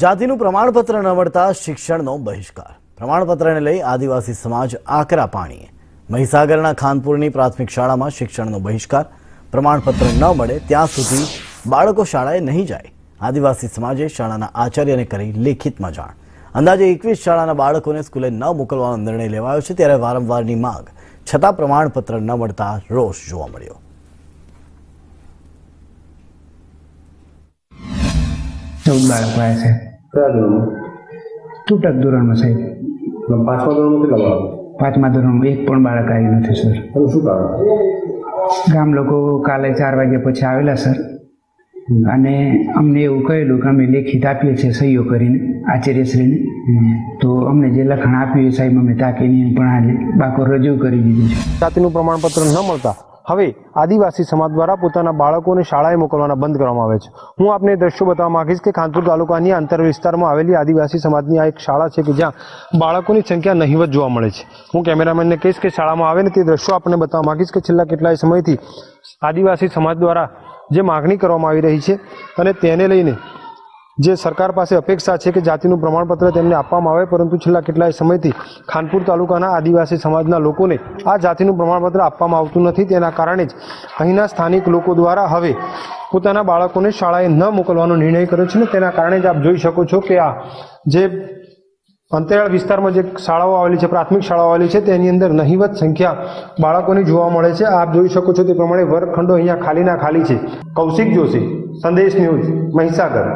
જાતિનું પ્રમાણપત્ર ન મળતા શિક્ષણનો બહિષ્કાર. પ્રમાણપત્રને લઈ આદિવાસી સમાજ આકરા પાણીએ. મહીસાગરના ખાનપુરની પ્રાથમિક શાળામાં શિક્ષણનો બહિષ્કાર. પ્રમાણપત્ર ન મળે ત્યાં સુધી બાળકો શાળાએ નહીં જાય. આદિવાસી સમાજે શાળાના આચાર્યને કરી લેખિતમાં જાણ. અંદાજે એકવીસ શાળાના બાળકોને સ્કૂલે ન મોકલવાનો નિર્ણય લેવાયો છે ત્યારે વારંવારની માંગ. છતાં પ્રમાણપત્ર ન મળતા રોષ જોવા મળ્યો. ચૌદ બાળકો આવ્યા છે. તૂટક ધોરણમાં સાહેબ. પાંચમા ધોરણમાં કેટલા બાળકો? પાંચમા ધોરણમાં એક પણ બાળક આવ્યું નથી સર. શું કારણ? ગામ લોકો કાલે ચાર વાગ્યા પછી આવેલા સર. અને અમને એવું કહેલું કે અમે લેખિત આપીએ છીએ સહીઓ કરીને આચાર્યશ્રીને. તો અમને જે લખાણ આપ્યું એ સાહેબ અમે તાકીને પણ આજે બાકો રજૂ કરી દીધું છે. જાતિનું પ્રમાણપત્ર ન મળતા હવે આદિવાસી સમાજ દ્વારા પોતાના બાળકોને શાળાએ મોકલવાના બંધ કરવામાં આવે છે. હું આપને દ્રશ્યો બતાવવા માંગીશ કે ખાનપુર તાલુકાની આંતર વિસ્તારમાં આવેલી આદિવાસી સમાજની આ એક શાળા છે કે જ્યાં બાળકોની સંખ્યા નહિવત જોવા મળે છે. હું કેમેરામેનને કહીશ કે શાળામાં આવે ને તે દ્રશ્યો આપણને બતાવવા માંગીશ કે છેલ્લા કેટલાય સમયથી આદિવાસી સમાજ દ્વારા જે માગણી કરવામાં આવી રહી છે અને તેને લઈને જે સરકાર પાસે અપેક્ષા છે કે જાતિનું પ્રમાણપત્ર તેમને આપવામાં આવે, પરંતુ છેલ્લા કેટલાય સમયથી ખાનપુર તાલુકાના આદિવાસી સમાજના લોકોને આ જાતિનું પ્રમાણપત્ર આપવામાં આવતું નથી. તેના કારણે જ અહીંના સ્થાનિક લોકો દ્વારા હવે પોતાના બાળકોને શાળાએ ન મોકલવાનો નિર્ણય કર્યો છે ને તેના કારણે જ આપ જોઈ શકો છો કે આ જે અંતરિયાળ વિસ્તારમાં જે શાળાઓ આવેલી છે, પ્રાથમિક શાળાઓ આવેલી છે, તેની અંદર નહીવત સંખ્યા બાળકોની જોવા મળે છે. આપ જોઈ શકો છો તે પ્રમાણે વર્ગખંડો અહીંયા ખાલીના ખાલી છે. કૌશિક જોશી, સંદેશ ન્યૂઝ, મહીસાગર.